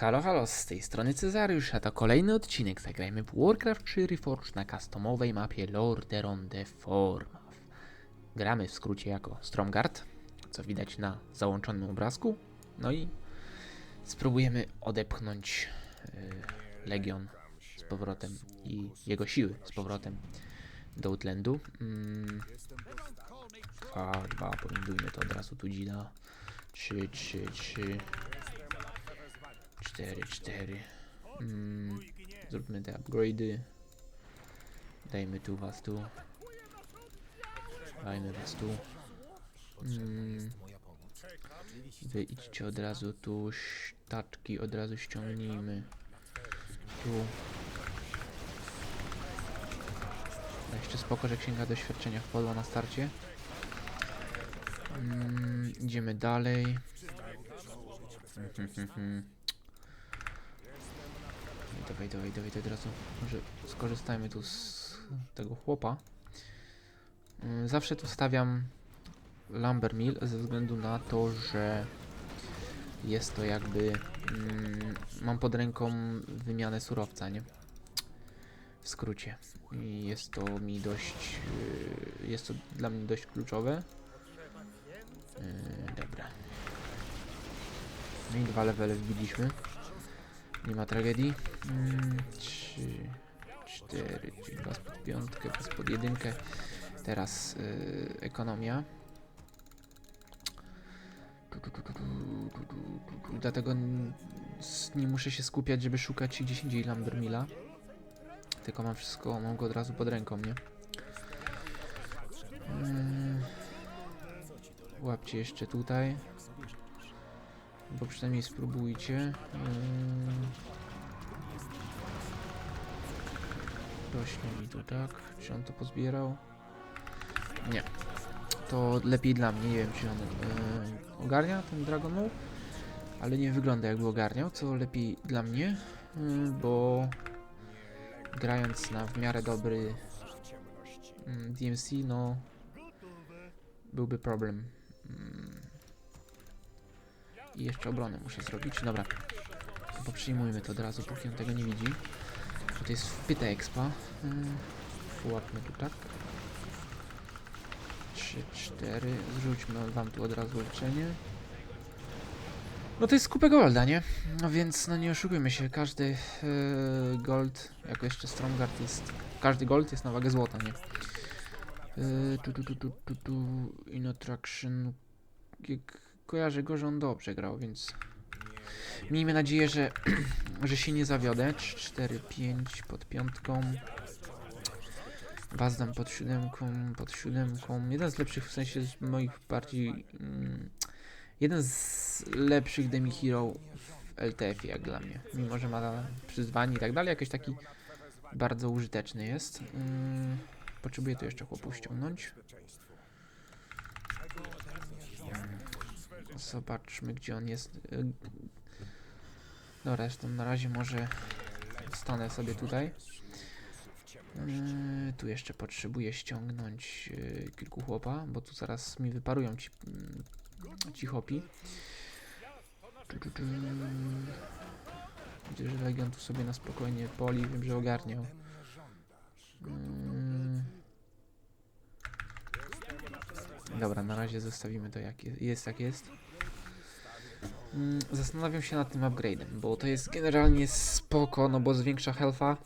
Halo, halo, z tej strony Cezariusz, a to kolejny odcinek. Zagrajmy w Warcraft 3 Reforged na customowej mapie Lordaeron de Formath. Gramy w skrócie jako Stromgard, co widać na załączonym obrazku. No i spróbujemy odepchnąć y, Legion z powrotem i jego siły z powrotem do Outlandu. Mm. 2, 2, powindujmy to od razu tu dzida. 3, 3, 3. 4, 4. Mm, zróbmy te upgrade'y. Dajmy tu was tu. Dajmy was tu. Mm, wy idźcie od razu tu. Taczki od razu ściągnijmy. Tu. No jeszcze spoko, że księga doświadczenia wpadła na starcie. Mm, idziemy dalej. Dawaj, dawaj, dawaj, od razu może skorzystajmy tu z tego chłopa. Mm, Zawsze tu stawiam Lumber Mill ze względu na to, że jest to jakby mm, mam pod ręką wymianę surowca, nie? W skrócie. I jest to mi dość yy, jest to dla mnie dość kluczowe. Yy, dobra. No i dwa levele wbiliśmy. Nie ma tragedii. Mm, trzy, cztery, plus pod piątkę, plus pod jedynkę. Teraz yy, ekonomia. Dlatego nie muszę się skupiać, żeby szukać gdzieś indziej Lambermila. Tylko mam wszystko, mam go od razu pod ręką, nie? Yy, łapcie jeszcze tutaj. Bo przynajmniej spróbujcie. Ym. Rośnie mi tu, tak? Czy on to pozbierał? Nie. To lepiej dla mnie. Nie wiem, czy on yy, ogarnia ten Dragon Maw. Ale nie wygląda jakby ogarniał, co lepiej dla mnie, yy, bo grając na w miarę dobry mm, DMC, no byłby problem. I jeszcze obronę muszę zrobić. Dobra. Bo przyjmujmy to od razu, póki on tego nie widzi. To jest wpyta expa. Mm. Łapmy tu tak. 3, 4. Zrzućmy wam tu od razu leczenie. No to jest kupę golda, nie? No więc, no nie oszukujmy się, każdy yy, gold, jako jeszcze Stromgard jest, każdy gold jest na wagę złota, nie? Yy, tu, tu, tu, tu, tu, tu, in attraction, jak kojarzę go, że on dobrze grał, więc miejmy nadzieję, że, że się nie zawiodę. 4, 5 pod piątką. Wazdam pod siódemką, pod siódemką. Jeden z lepszych, w sensie z moich bardziej... Mm, jeden z lepszych Demi Hero w LTF jak dla mnie. Mimo, że ma przyzwanie i tak dalej, jakiś taki bardzo użyteczny jest. Mm, potrzebuję tu jeszcze chłopów ściągnąć. Zobaczmy, gdzie on jest. Y, Dobra, zresztą na razie może stanę sobie tutaj. Yy, tu jeszcze potrzebuję ściągnąć yy, kilku chłopa, bo tu zaraz mi wyparują ci, mm, ci tu. Widzę, że Legion tu sobie na spokojnie poli, wiem, że ogarniał. Yy. Dobra, na razie zostawimy to jak je- jest, jak jest. Mm, Zastanawiam się nad tym upgrade'em, bo to jest generalnie spoko, no bo zwiększa health'a,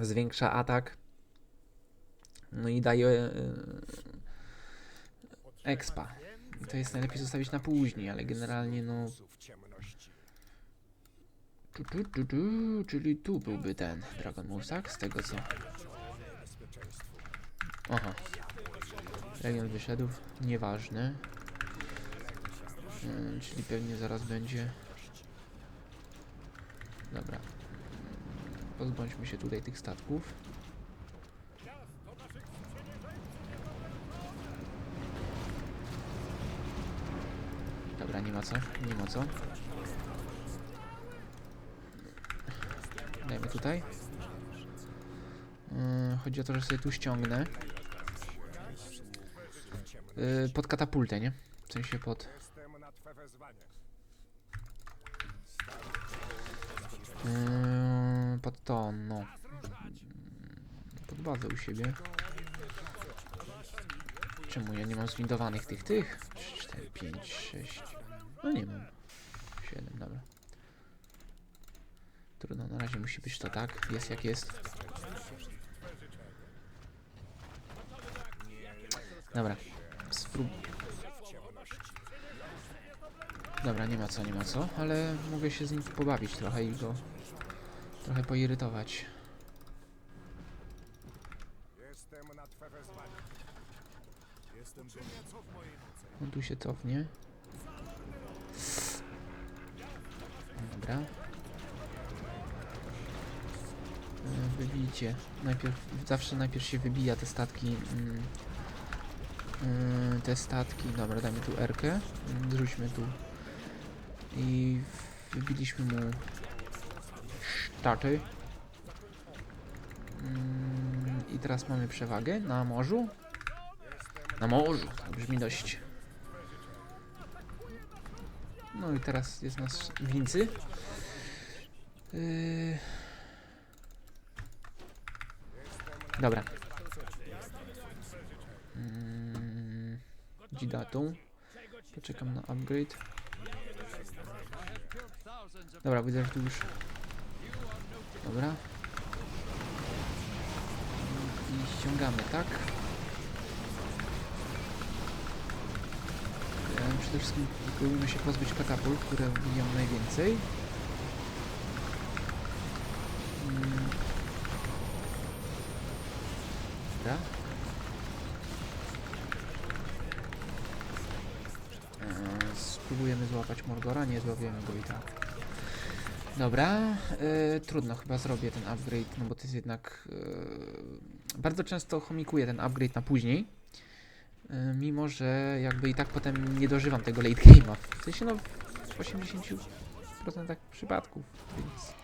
zwiększa atak, no i daje yy, expa. To jest najlepiej zostawić na później, ale generalnie no... Tu, tu, tu, tu, czyli tu byłby ten Dragon tak? Z tego co... Aha. Legion wyszedł, nieważne. Yy, czyli pewnie zaraz będzie. Dobra. Pozbądźmy się tutaj tych statków. Dobra, nie ma co, nie ma co. Dajmy tutaj. Yy, chodzi o to, że sobie tu ściągnę. Yy, pod katapultę, nie? W sensie pod... pod to, no. Pod bazę u siebie. Czemu ja nie mam zwindowanych tych, tych? 3, 4, 5, 6. No nie mam. 7, dobra. Trudno, na razie musi być to tak. Jest jak jest. Dobra. Dobra, nie ma co, nie ma co, ale mogę się z nim pobawić trochę i go trochę poirytować. Jestem na twe wezwanie. Jestem co w mojej mocy. On tu się cofnie. Dobra. E, Wybijcie. Najpierw, zawsze najpierw się wybija te statki. Mm, mm, te statki. Dobra, dajmy tu Erkę. Mm, Zrzućmy tu. I wybiliśmy mu sztaty. Mm, I teraz mamy przewagę na morzu. Na morzu, to brzmi dość. No i teraz jest nas wincy. Yy... Dobra. Dzidatą. Poczekam na upgrade. Dobra, widzę, że tu już... Dobra. I ściągamy, tak? Przede wszystkim próbujemy się pozbyć katapult, które biją najwięcej. Mm. Dobra. E, Złapać Morgora, nie złapiemy go i tak. Dobra, e, trudno, chyba zrobię ten upgrade, no bo to jest jednak... E, bardzo często chomikuję ten upgrade na później. E, Mimo, że jakby i tak potem nie dożywam tego late game'a. W sensie no w 80% przypadków, więc...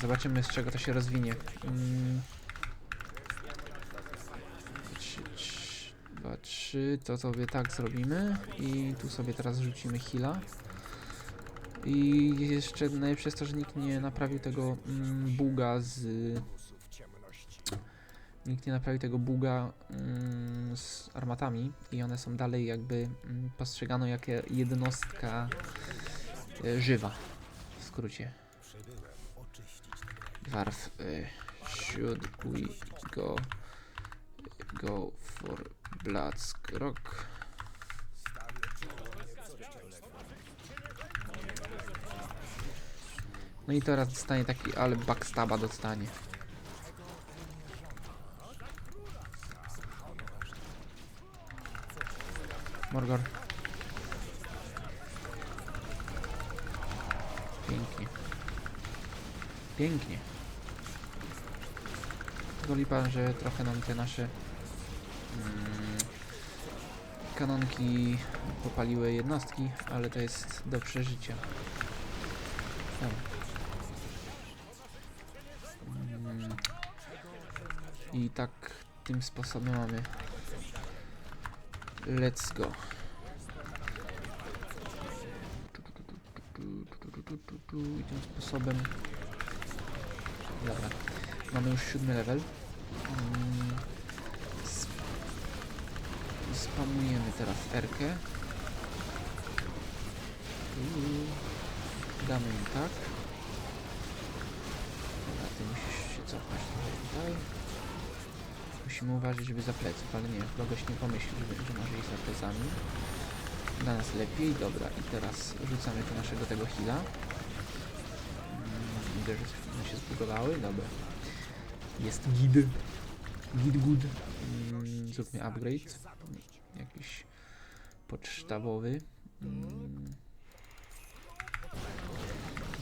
Zobaczymy z czego to się rozwinie. Mm. 3 to sobie tak zrobimy i tu sobie teraz rzucimy heal'a. I jeszcze najlepsze jest to, że nikt nie naprawił tego mm, buga z... Nikt nie naprawił tego buga mm, z armatami i one są dalej jakby mm, postrzegane jak jednostka e, żywa. W skrócie. Warf. Y, e, should we go go for Black Rock? No i teraz dostanie taki, ale backstaba dostanie. Morgor. Pięknie. Pięknie. Tylko lipa, że trochę nam te nasze mm, kanonki popaliły jednostki, ale to jest do przeżycia. Mm, I tak tym sposobem mamy Let's go. I tym sposobem. Dobra. Mamy już siódmy level. Mm, Spamujemy teraz Erkę. I Damy im tak. Dobra, ty musisz się cofać tutaj. Musimy uważać, żeby za pleców, ale nie, chyba goś nie pomyśli, że, że może iść za plecami. Dla nas lepiej, dobra, i teraz rzucamy tu naszego tego heala. Mm, Widzę, że się zbugowały, dobra. Jest gid. Gid good. Mm, Zróbmy upgrade. Jakiś podsztabowy. Mm.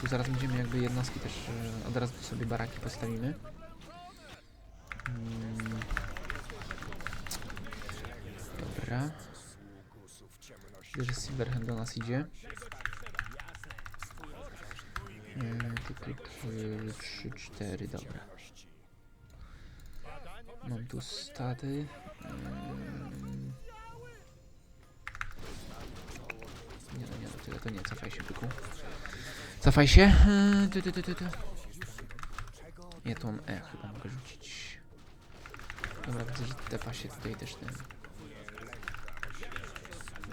Tu zaraz będziemy jakby jednostki też, e, od razu sobie baraki postawimy. Mm. Dobra. Widzę, że Silverhand do nas idzie. Tu, tu, 3, 4, dobra. Mam tu staty. Mm. Nie no, nie no, tyle to nie, cofaj się byku. Cofaj się. Eee, Tu, tu, tu, tu, tu. Ja mam E, chyba mogę rzucić. Dobra, widzę, że tepa się tutaj też ten...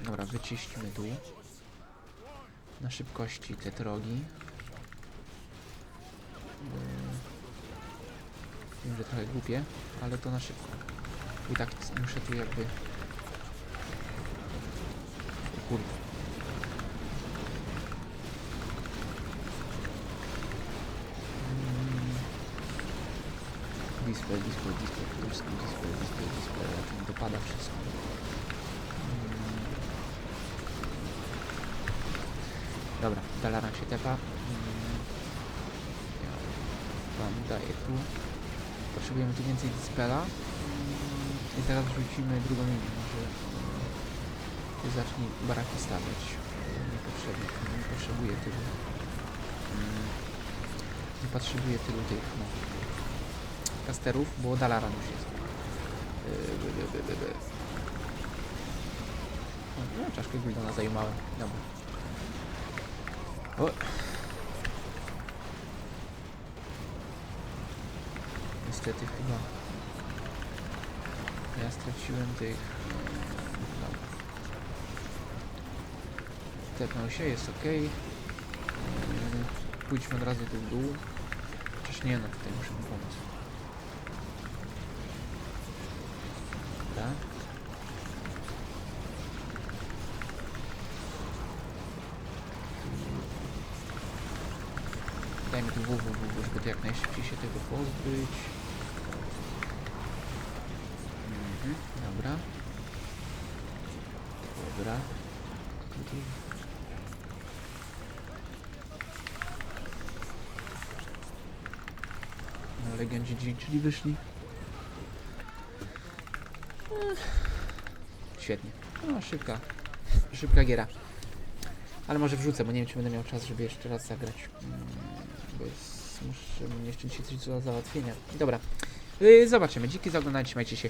Dobra, wyczyśćmy dół. Na szybkości te drogi. Eee, Wiem, że trochę głupie, ale to na szybko. I tak muszę tu jakby... O Kurde. Mm. Display, display, display, wszystkim display, display, display, a tu dopada wszystko. Mm. Dobra, Dalaran się tepa. Mm. Ja wam daję tu. Potrzebujemy tu więcej dispela. I teraz rzucimy drugą linię, może zacznij baraki stawiać. Nie nie potrzebuję tylu. Nie potrzebuję tylu tych, no. Kasterów, bo Dalaran już jest. No, czaszkę Guldona zajmowałem. Dobra. O. Niestety chyba ja straciłem tych... Dobra. Tepnął się, jest ok. Pójdźmy od razu tu w dół. Chociaż nie, no tutaj muszę mu pomóc. Dobra. Dajmy tu www, żeby jak najszybciej się tego pozbyć. Mhm, dobra. Dobra. Tu, tu. No, legendzi czyli wyszli. Świetnie. No, szybka. Szybka giera. Ale może wrzucę, bo nie wiem, czy będę miał czas, żeby jeszcze raz zagrać. Mm, Bo jest, muszę jeszcze dzisiaj coś do załatwienia. Dobra. Yy, zobaczymy. Dzięki za oglądanie. Trzymajcie się.